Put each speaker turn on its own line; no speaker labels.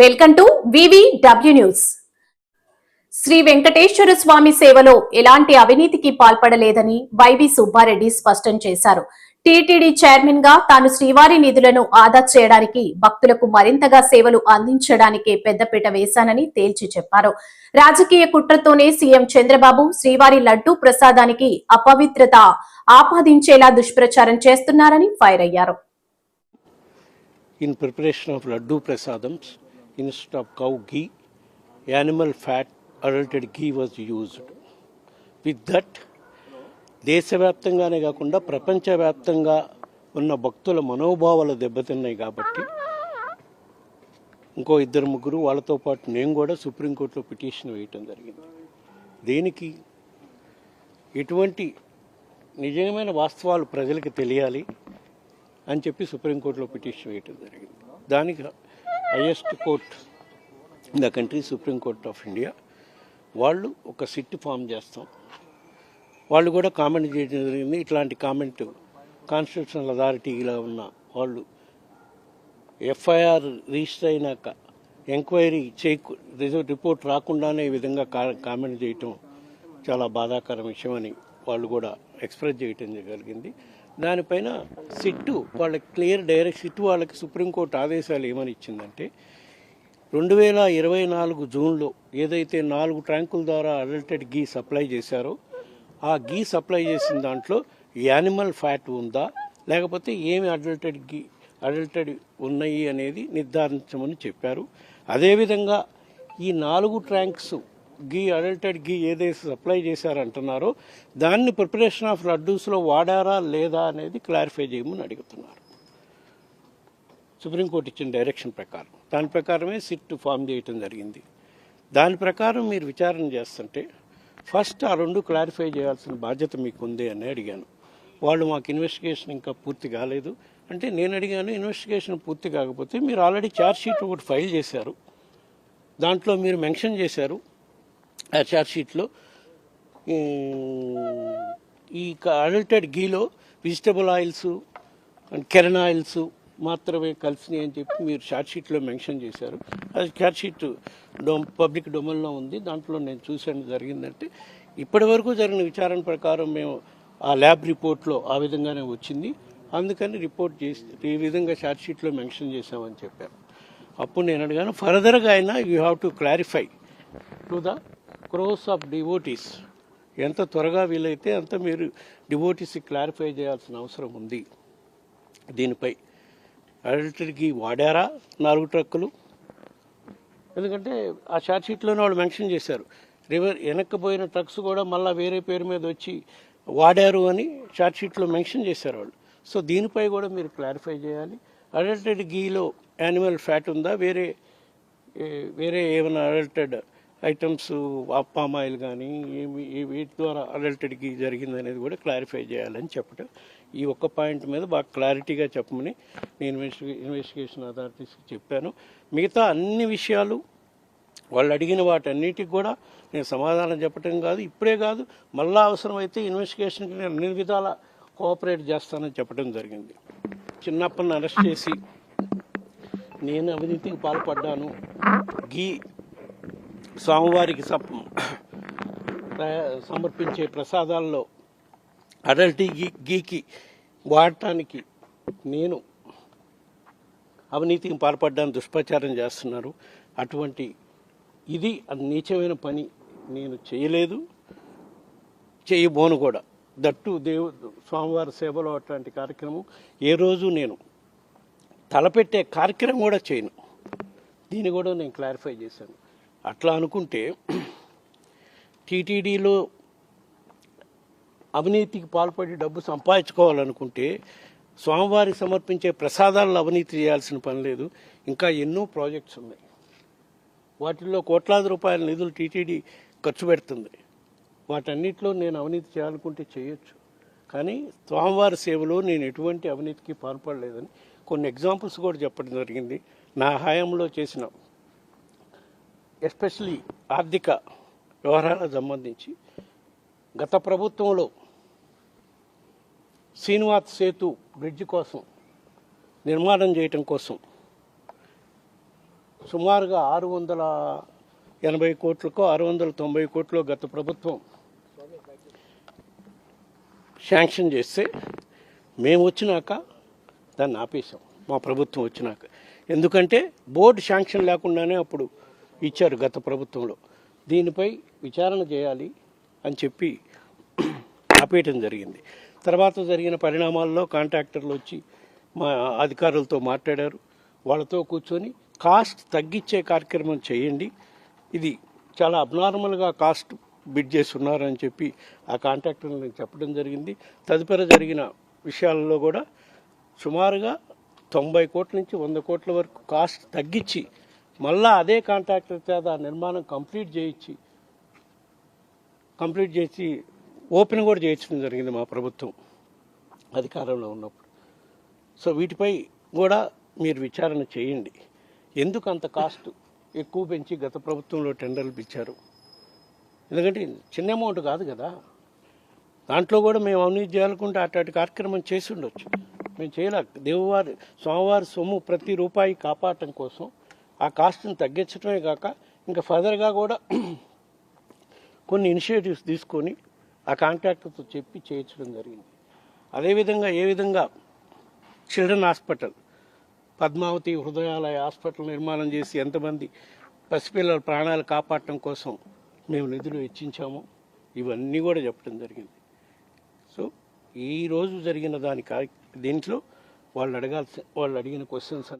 Welcome to VV W news Shri Venkateswara Swamy సేవలో ఎలాంటి అవినీతికి పాల్పడలేదని వైవి సుబ్బారెడ్డి స్పష్టం చేశారు. టీటీడీ చైర్మన్గా తాను శ్రీవారి నిధులను ఆదా చేయడానికి భక్తులకు మరింతగా సేవలు అందించడానికే పెద్దపీట వేశానని తేల్చి చెప్పారు. రాజకీయ కుట్రతోనే సీఎం చంద్రబాబు శ్రీవారి లడ్డూ ప్రసాదానికి అపవిత్రత ఆపాదించేలా దుష్ప్రచారం చేస్తున్నారని ఫైర్ అయ్యారు.
In preparation of laddu prasadams instead of cow ghee animal fat adulterated ghee was used with that దేశవ్యాప్తంగానే కాకుండా ప్రపంచవ్యాప్తంగా ఉన్న భక్తుల మనోభావాలు దెబ్బతిన్నాయి కాబట్టి ఇంకో ఇద్దరు ముగ్గురు వాళ్ళతో పాటు నేను కూడా సుప్రీంకోర్టులో పిటిషన్ వేయటం జరిగింది. దేనికి? ఎటువంటి నిజమైన వాస్తవాలు ప్రజలకు తెలియాలి అని చెప్పి సుప్రీంకోర్టులో పిటిషన్ వేయటం జరిగింది. దానికి highest court the country supreme court of India వాళ్ళు ఒక సిట్ ఫామ్ చేస్తాం. వాళ్ళు కూడా కామెంట్ చేయడం జరిగింది. ఇట్లాంటి కామెంట్ కాన్స్టిట్యూషనల్ అథారిటీలో ఉన్న వాళ్ళు ఎఫ్ఐఆర్ రిజిస్టర్ అయినాక ఎంక్వైరీ చేయకు రిపోర్ట్ రాకుండానే ఈ విధంగా కా- కామెంట్ చేయటం చాలా బాధాకర విషయం అని వాళ్ళు కూడా ఎక్స్ప్రెస్ చేయటం జరిగింది. దానిపైన సిట్టు వాళ్ళకి క్లియర్ డైరెక్ట్ సిట్టు వాళ్ళకి సుప్రీంకోర్టు ఆదేశాలు ఏమని ఇచ్చిందంటే రెండు వేల ఇరవై నాలుగు జూన్లో ఏదైతే నాలుగు ట్యాంకుల ద్వారా అడల్టెడ్ గీ సప్లై చేశారో ఆ గీ సప్లై చేసిన దాంట్లో యానిమల్ ఫ్యాట్ ఉందా లేకపోతే ఏమి అడల్టెడ్ గీ అడల్టెడ్ ఉన్నాయి అనేది నిర్ధారించమని చెప్పారు. అదేవిధంగా ఈ నాలుగు ట్యాంక్స్ గీ అడల్టెడ్ గీ ఏదైతే సప్లై చేశారంటున్నారో దాన్ని ప్రిపరేషన్ ఆఫ్ లడ్డూస్లో వాడారా లేదా అనేది క్లారిఫై చేయమని అడుగుతున్నారు. సుప్రీంకోర్టు ఇచ్చిన డైరెక్షన్ ప్రకారం. దాని ప్రకారమే సిట్ ఫామ్ చేయటం జరిగింది. దాని ప్రకారం మీరు విచారణ చేస్తుంటే ఫస్ట్ ఆ రెండు క్లారిఫై చేయాల్సిన బాధ్యత మీకు ఉంది అని అడిగాను. వాళ్ళు మాకు ఇన్వెస్టిగేషన్ ఇంకా పూర్తి కాలేదు. అంటే నేను అడిగాను ఇన్వెస్టిగేషన్ పూర్తి కాకపోతే మీరు ఆల్రెడీ ఛార్జ్ షీట్ ఒకటి ఫైల్ చేశారు. దాంట్లో మీరు మెన్షన్ చేశారు. ఆ ఛార్జ్ షీట్లో ఈ adulterated గీలో vegetable oils and kernel oils మాత్రమే కలిసినాయి అని చెప్పి మీరు ఛార్జ్ షీట్లో మెన్షన్ చేశారు. అది ఛార్జ్ షీట్ డొమ్ పబ్లిక్ డొమైన్లో ఉంది. దాంట్లో నేను చూసాను జరిగిందంటే ఇప్పటి వరకు జరిగిన విచారణ ప్రకారం మేము ఆ ల్యాబ్ రిపోర్ట్లో ఆ విధంగానే వచ్చింది. అందుకని రిపోర్ట్ చేసి ఈ విధంగా షార్ట్ షీట్లో మెన్షన్ చేశామని చెప్పారు. అప్పుడు నేను అడిగాను ఫర్దర్గా అయినా you have to clarify to the crores of devotees. ఎంత త్వరగా వీలైతే అంత మీరు డివోటీస్కి క్లారిఫై చేయాల్సిన అవసరం ఉంది. దీనిపై అడల్టరీకి వాడారా నాలుగు ట్రక్కులు? ఎందుకంటే ఆ షార్ట్షీట్లోనే వాళ్ళు మెన్షన్ చేశారు. రివర్ వెనక్కిపోయిన ట్రక్స్ కూడా మళ్ళీ వేరే పేరు మీద వచ్చి వాడారు అని షార్ట్షీట్లో మెన్షన్ చేశారు వాళ్ళు. సో దీనిపై కూడా మీరు క్లారిఫై చేయాలి. అడల్టెడ్ గీలో యానిమల్ ఫ్యాట్ ఉందా? వేరే వేరే ఏమైనా అడల్టెడ్ ఐటమ్స్ పామ్ ఆయిల్ కానీ ఏమి వీటి ద్వారా అడల్టెడ్కి జరిగింది అనేది కూడా క్లారిఫై చేయాలని చెప్పడం ఈ ఒక్క పాయింట్ మీద బాగా క్లారిటీగా చెప్పమని నేను ఇన్వెస్టిగే ఇన్వెస్టిగేషన్ అథారిటీస్కి చెప్పాను. మిగతా అన్ని విషయాలు వాళ్ళు అడిగిన వాటన్నిటికి కూడా నేను సమాధానం చెప్పటం కాదు ఇప్పుడే కాదు మళ్ళా అవసరమైతే ఇన్వెస్టిగేషన్కి నేను అన్ని విధాల కోఆపరేట్ చేస్తానని చెప్పడం జరిగింది. చిన్నప్పని అరెస్ట్ చేసి నేను అవినీతికి పాల్పడ్డాను. గీ స్వామివారికి సప్ సమర్పించే ప్రసాదాల్లో అడల్టీ గీ గీకి వాడటానికి నేను అవినీతికి పాల్పడ్డాను దుష్ప్రచారం చేస్తున్నారు. అటువంటి ఇది అది నీచమైన పని నేను చేయలేదు. చేయబోను కూడా. దట్టు దేవు స్వామివారి సేవలో అట్లాంటి కార్యక్రమం ఏ రోజు నేను తలపెట్టే కార్యక్రమం కూడా చేయను. దీన్ని కూడా నేను క్లారిఫై చేశాను. అట్లా అనుకుంటే టీటీడీలో అవినీతికి పాల్పడి డబ్బు సంపాదించుకోవాలనుకుంటే స్వామివారికి సమర్పించే ప్రసాదాలను అవినీతి చేయాల్సిన పని లేదు. ఇంకా ఎన్నో ప్రాజెక్ట్స్ ఉన్నాయి. వాటిల్లో కోట్లాది రూపాయల నిధులు టీటీడీ ఖర్చు పెడుతుంది. వాటన్నిటిలో నేను అవినీతి చేయాలనుకుంటే చేయొచ్చు. కానీ స్వామివారి సేవలో నేను ఎటువంటి అవినీతికి పాల్పడలేదని కొన్ని ఎగ్జాంపుల్స్ కూడా చెప్పడం జరిగింది. నా హయాంలో చేసిన. ఎస్పెషలీ ఆర్థిక వ్యవహారాలకు సంబంధించి గత ప్రభుత్వంలో శ్రీనివాస్ సేతు బ్రిడ్జ్ కోసం నిర్మాణం చేయటం కోసం సుమారుగా ఆరు వందల ఎనభై కోట్లకో ఆరు వందల తొంభై కోట్లో గత ప్రభుత్వం శాంక్షన్ చేస్తే మేము వచ్చినాక దాన్ని ఆపేసాం మా ప్రభుత్వం వచ్చినాక. ఎందుకంటే బోర్డు శాంక్షన్ లేకుండానే అప్పుడు ఇచ్చారు గత ప్రభుత్వంలో. దీనిపై విచారణ చేయాలి అని చెప్పి ఆపేయటం జరిగింది. తర్వాత జరిగిన పరిణామాల్లో కాంట్రాక్టర్లు వచ్చి మా అధికారులతో మాట్లాడారు. వాళ్ళతో కూర్చొని కాస్ట్ తగ్గించే కార్యక్రమం చేయండి. ఇది చాలా అబ్నార్మల్గా కాస్ట్ బిడ్ చేసి ఉన్నారని చెప్పి ఆ కాంట్రాక్టర్ని చెప్పడం జరిగింది. తదుపరి జరిగిన విషయాలలో కూడా సుమారుగా తొంభై కోట్ల నుంచి వంద కోట్ల వరకు కాస్ట్ తగ్గించి మళ్ళా అదే కాంట్రాక్టర్ చేత ఆ నిర్మాణం కంప్లీట్ చేయించి కంప్లీట్ చేసి ఓపెన్ కూడా చేయించడం జరిగింది మా ప్రభుత్వం అధికారంలో ఉన్నప్పుడు. సో వీటిపై కూడా మీరు విచారణ చేయండి. ఎందుకు అంత కాస్ట్ ఎక్కువ పెంచి గత ప్రభుత్వంలో టెండర్లు పిలిచారు ఎందుకంటే చిన్న అమౌంట్ కాదు కదా. దాంట్లో కూడా మేము అవినీతి చేయాలనుకుంటే అట్లాంటి కార్యక్రమం చేసి ఉండొచ్చు. మేము చేయలేక దేవువారి స్వామివారి సొమ్ము ప్రతి రూపాయి కాపాడటం కోసం ఆ కాస్ట్ని తగ్గించడమే కాక ఇంకా ఫర్దర్గా కూడా కొన్ని ఇనిషియేటివ్స్ తీసుకొని ఆ కాంట్రాక్టర్తో చెప్పి చేయించడం జరిగింది. అదేవిధంగా ఏ విధంగా children hospital Padmavathi Hrudayalaya hospital నిర్మాణం చేసి ఎంతమంది పసిపిల్లల ప్రాణాలు కాపాడటం కోసం మేము నిధులు వెచ్చించాము ఇవన్నీ కూడా చెప్పడం జరిగింది. సో ఈరోజు జరిగిన దాని కార్య దీంట్లో వాళ్ళు అడగాల్సి వాళ్ళు అడిగిన క్వశ్చన్స్